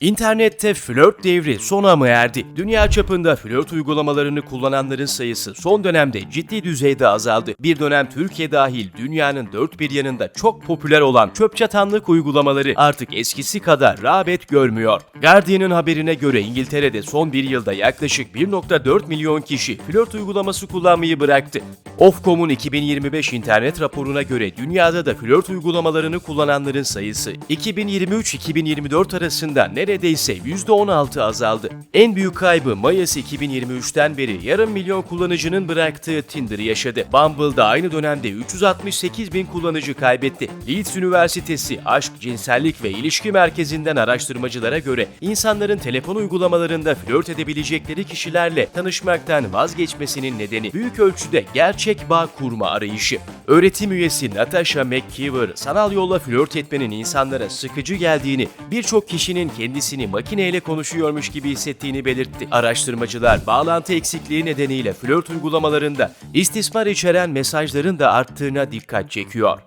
İnternette flört devri sona mı erdi? Dünya çapında flört uygulamalarını kullananların sayısı son dönemde ciddi düzeyde azaldı. Bir dönem Türkiye dahil dünyanın dört bir yanında çok popüler olan çöp çatanlık uygulamaları artık eskisi kadar rağbet görmüyor. Guardian'ın haberine göre İngiltere'de son bir yılda yaklaşık 1.4 milyon kişi flört uygulaması kullanmayı bıraktı. Ofcom'un 2025 internet raporuna göre dünyada da flört uygulamalarını kullananların sayısı 2023-2024 arasında neredeyse %16 azaldı. En büyük kaybı Mayıs 2023'ten beri yarım milyon kullanıcının bıraktığı Tinder yaşadı. Bumble'da aynı dönemde 368 bin kullanıcı kaybetti. Leeds Üniversitesi Aşk, Cinsellik ve İlişki Merkezi'nden araştırmacılara göre insanların telefon uygulamalarında flört edebilecekleri kişilerle tanışmaktan vazgeçmesinin nedeni büyük ölçüde gerçek bağ kurma arayışı. Öğretim üyesi Natasha McKeever, sanal yolla flört etmenin insanlara sıkıcı geldiğini, birçok kişinin kendisini makineyle konuşuyormuş gibi hissettiğini belirtti. Araştırmacılar bağlantı eksikliği nedeniyle flört uygulamalarında istismar içeren mesajların da arttığına dikkat çekiyor.